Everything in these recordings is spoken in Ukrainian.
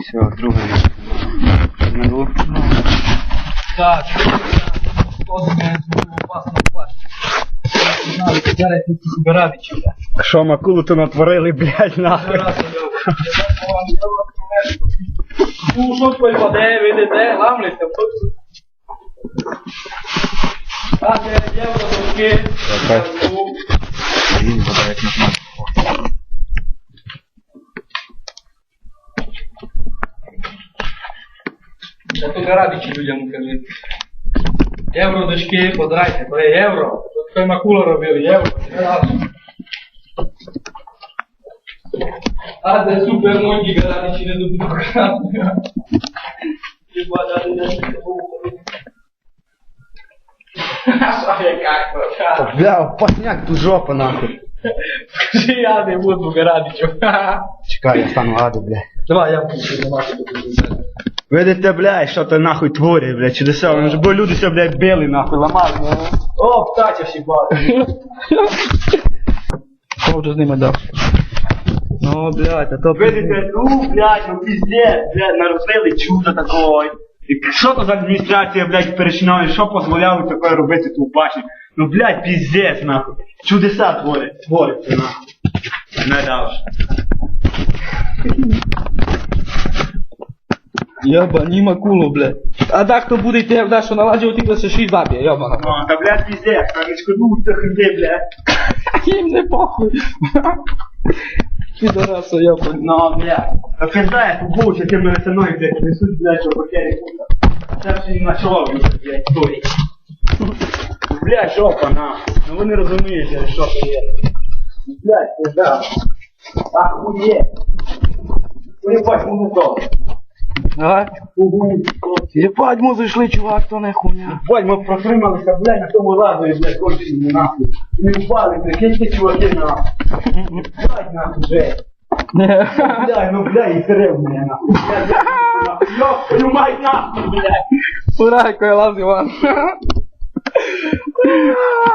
Все, друге. Ну, Так, що макулу то натворили, блядь, нахуй. Ну, що твої видите, гамлеться. А, де євро дошки. Я тут радичі людям кажу. Євро дошки, подрайте, то є євро. Тут той макула робив, євро. три рази. А де супер ноги радичі не добуду показати. Хіба дати не Що я как Бля, пасняк ту жопа, нахуй. Скажи, я не буду радичу. Чекай, я стану гаду, блядь. Давай, я буду домашню Видите, блядь, що то нахуй творить, блядь, чудеса. Вони ж бо люди все, блядь, били, нахуй, ламали. О, птаця всі. Що вже з ними дав? Ну, блядь, а то... Видите, ну, блядь, ну пиздец, блядь, наробили чудо такое. І що то за адміністрація, блядь, перечинає, що дозволяли таке робити тут бачиш? Ну, блядь, пиздец, нахуй. Чудеса творять, творяться, нахуй. Не давш. Йоба, макулу, блядь. А так то буде йти, да, що наладжувати тільки шість бабі, йоба. Ну, та, блядь, пиздец, та не шкоду тих людей, блядь. Їм не похуй. Підорасо, йоба. Ну, блядь. Та пизда, я тут був, якими весною, блядь, несуть, блядь, що покері, Це вже не начало, блядь, історії. Блядь, жопа, нахуй. Ну ви не розумієте, що це є. Блядь, пизда. Ахує. Уебать, музыка. Давай. Єбать, ми зайшли, чувак, то не хуйня. Бать, ми протрималися, блядь, на тому лазері, блядь, кончені, нахуй. Не впали, прикиньте, чуваки, нахуй. Блядь, нахуй, жесть. Блядь, ну, блядь, і нахуй. Блядь, нахуй. Ёб твою мать, нахуй, блядь. Урайко, я лаз, Іван.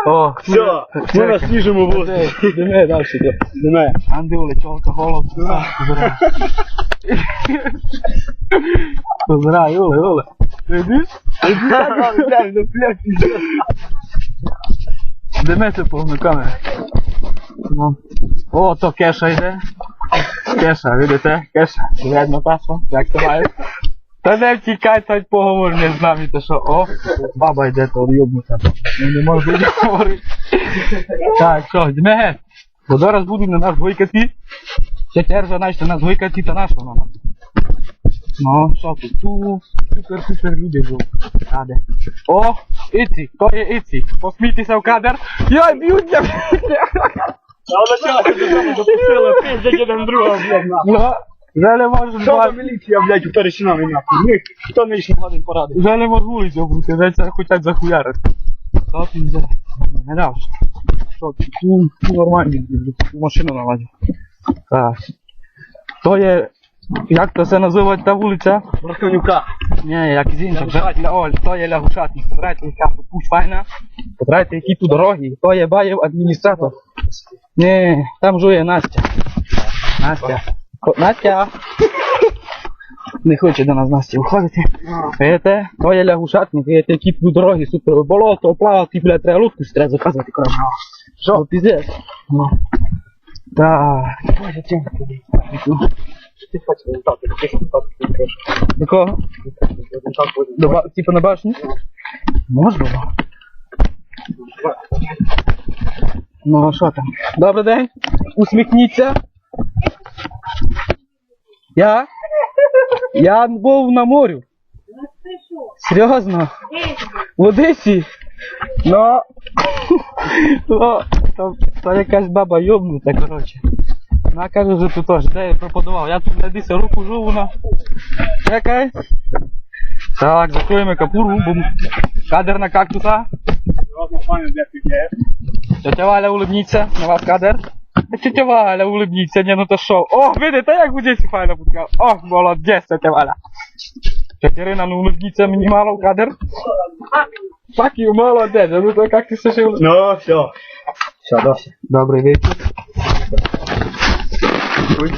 О, Все, ми свіжому воздухі. Диме, далі. Диме. Андули, чолка, голов. Позирай, Юле, Юле. Видиш? Блядь, ну, блядь, пиздец. Диме повну камеру. Ну. О, то кеша йде. Кеша, видите? Кеша. Видно пасло, як це має. Та не втікай, та й поговор не з нами, то що, о, баба йде, то йобнута. Ну не можу не говорити. Так, що, йдемо геть. Бо зараз будуть на нас гойкати. Ще тержа, значить, на нас гойкати, та наша мама. Ну, що тут? Ту, супер, супер люди живуть. Раде. О, Іці, то є Іці. Посмійтеся в кадр. Йой, б'ють я. А вона чого ти додому допустила, пиздять один другого, блядь, нахуй. Ну, вже не можу Що за бачити. міліція, блядь, у перечинами, нахуй? Ми, хто не йшов один поради? Вже не можу вулицю обрути, вже це хочуть захуярити. Та пізде. Не дав. Що, ну, ну, нормально, машину як то це називають та вулиця? Браханюка. Ні, як з інших. Ля- О, то є лягушатник. Потрайте, яка путь файна. Потрайте, які тут дороги. То є баєв адміністратор. Ні, там жує Настя. Настя. Настя. Не хоче до нас Настя виходити. Видите, то є лягушатник, видите, які тут дороги, супер болото, плавати, бля, треба лодку треба заказувати, коротше. Що, піздець? Ну. Так. Боже, чим туди? До кого? До ба... Типа на башню? Можна. Ну, а що там? Добрий день. Усміхніться. Я? Я був на морю. Серйозно? В Одесі? Ну, то, то якась баба йобнута, коротше. Вона каже, що тут теж. Це я пропонував. Я тут десь руку живу на. Чекай. Так, закроємо капуру, бо кадр на кактуса. Ладно, пане, для піде. Тетя Валя улыбніться, на вас кадр. Тетя Валя улыбніться, не ну то що. О, видите, як буде ці файна будка. О, молодець, тетя Валя. Тетя Ірина, ну улыбніться мені мало в кадр. Так і молодець, а ну то як ти все ще улыб- Ну, все. Все, досі. Добрий вечір. Oui.